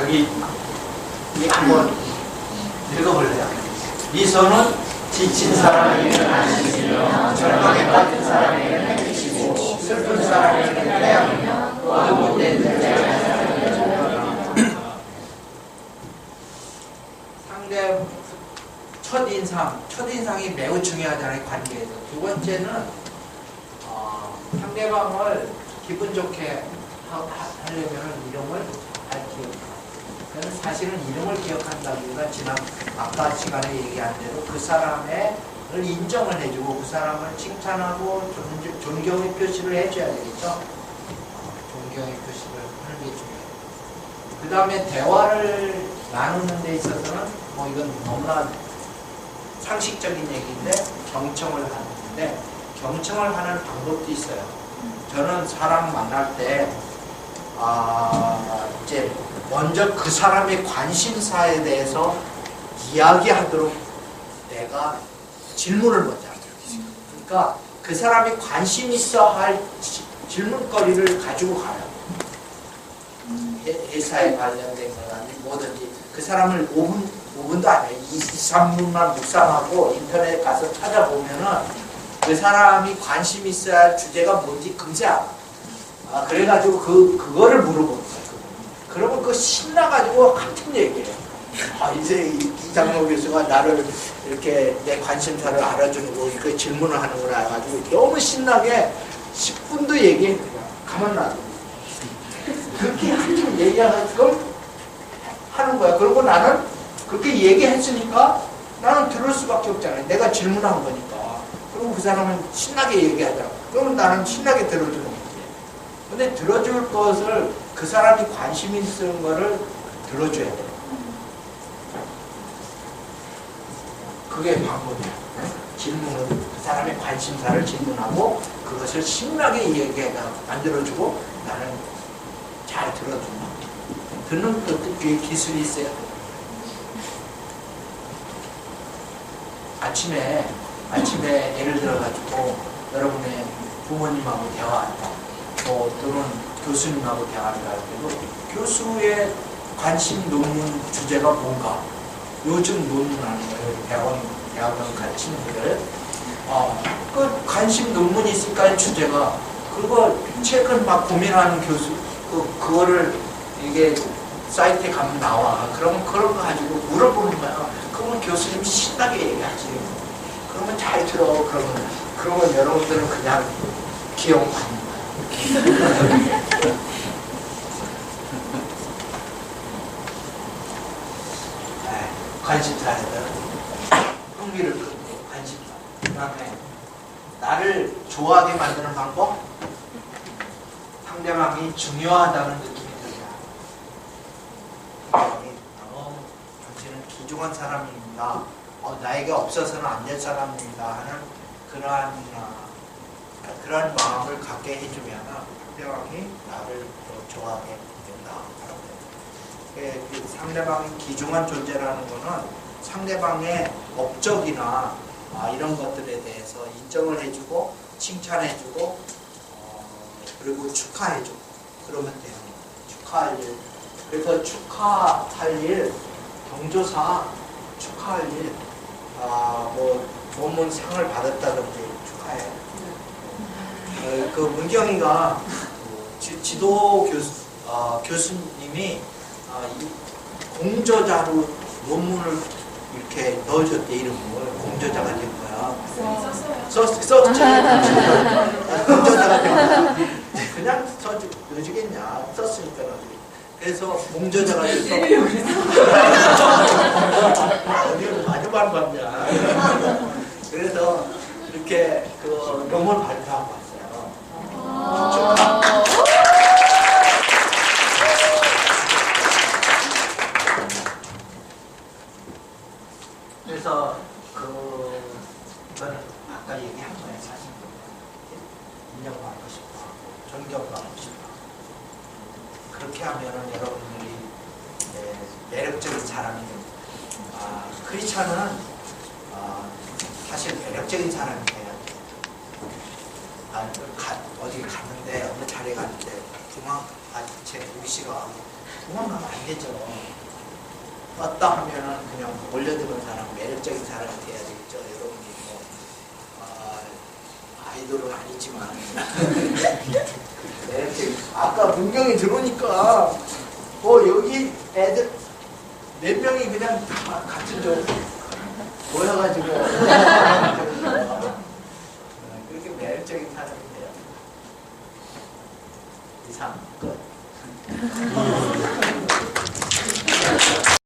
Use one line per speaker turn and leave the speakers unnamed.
여기 이 한번 읽어볼래요. 미소는 지친 사람에게는 안식이며 절망에 빠진 사람에게는 행복이고 슬픈 사람에게는 태양이며 어둠 때는 상대 첫인상, 첫인상이 매우 중요하잖아요, 관계에서. 두 번째는, 어, 상대방을 기분 좋게 하려면 이름을 잘 기억해요. 저는 사실은 이름을 기억한다기보다 지난 아까 시간에 얘기한 대로 그 사람의 을 인정을 해주고 그 사람을 칭찬하고 존, 존경의 표시를 해줘야 되겠죠. 어, 존경의 표시를 하는 게 중요해요. 그 다음에 대화를 나누는 데 있어서는 뭐 이건 너무나 상식적인 얘기인데 경청을 하는데 경청을 하는 방법도 있어요. 저는 사람 만날 때 아, 이제 먼저 그 사람의 관심사에 대해서 이야기하도록 내가 질문을 먼저 하도록 했어요. 그러니까 그 사람이 관심 있어 할 지- 질문거리를 가지고 가요. 회- 회사에 관련된 거나 뭐든지 그 사람을 5분, 5분도 아니에요. 2, 3분만 묵상하고 인터넷 가서 찾아보면은 그 사람이 관심 있어야 할 주제가 뭔지 금세 알아. 아, 그래가지고 그, 그거를 물어보는 거예요. 그러면 그 신나가지고 한참 얘기해요. 아, 이제 이- 이장로 교수가 나를 이렇게 내 관심사를 알아주는 거, 이렇게 질문을 하는구나 해가지고 너무 신나게 10분도 얘기해. 그냥 가만 놔둬. 그렇게 한참 얘기하고 하는 거야. 그리고 나는 그렇게 얘기했으니까 나는 들을 수밖에 없잖아요. 내가 질문한 거니까. 그리고 그 사람은 신나게 얘기하더라고. 그러면 나는 신나게 들어주는 거지. 근데 들어줄 것을 그 사람이 관심 있는 거를 들어줘야 돼. 그게 방법이야. 질문을 그 사람의 관심사를 질문하고 그것을 신나게 얘기해가 만들어주고 나는 잘 거. 듣는 것도 기- 기술이 있어야 돼. 아침에 아침에 예를 들어 가지고 여러분의 부모님하고 대화한다. 뭐 또는 교수님하고 대화를 할 때도 교수의 관심 논문 주제가 뭔가. 요즘 논문하는 거예요. 대학원 대학원 가르치는 분들. 어, 그 관심 논문이 있을까요 주제가 그거 책을 막 고민하는 교수 그 그거를 이게 사이트에 가면 나와. 그러면 그런 거 가지고 물어보는 거야. 그러면 교수님이 신나게 얘기하지. 그러면 잘 들어. 그러면 그러면 여러분들은 그냥 기억 받는 거야 네, 관심사에는 흥미를 끌고 관심사 그 다음에 나를 좋아하게 만드는 방법? 상대방이 중요하다는 느낌이 들어야 상대방이 어, 당신은 귀중한 사람입니다. 어, 나에게 없어서는 안 될 사람입니다. 하는 그러한 어, 그러한 마음을 갖게 해주면 상대방이 나를 더 좋아하게 된다 예, 그 상대방이 귀중한 존재라는 거는 상대방의 업적이나 아, 이런 것들에 대해서 인정을 해주고 칭찬해주고 어, 그리고 축하해주고 그러면 돼요. 축하할 일. 그래서 축하할 일, 경조사 축하할 일, 아, 뭐 논문 상을 받았다든지 그 문경이가 그 지, 지도 교수, 어, 교수님이 아, 이 공저자로 논문을 이렇게 넣어줬대 이름을 공저자가 된 거야. 써, 썼지. 아, 공저자가 된 거야. 그냥 써 넣어주겠냐. 썼으니까 넣어주겠 그래서 공저자가 돼서 어디를 많이 반봤냐. 그래서 이렇게 그 논문 발표하고 왔어 그래서 그 아까 얘기한 거예요 사실 인정받고 싶어 존경받고 싶어 그렇게 하면은 여러분들이 네, 매력적인 사람이 됩니다. 아, 크리스찬은 아, 사실 매력적인 사람이 돼야 돼. 아, 가, 어디 갔는데 어느 자리에 갔는데 그만 아제 보기 싫어 도망가면 안 되죠. 떴다 하면은 그냥 몰려드는 사람, 매력적인 사람이 돼야 되겠죠. 여러분이 뭐, 어, 아이돌은 아니지만. 매력적인. 아까 문경이 들어오니까, 어, 여기 애들 몇 명이 그냥 다 같은 조 모여가지고. 그렇게 매력적인 사람인데요. 이상 끝.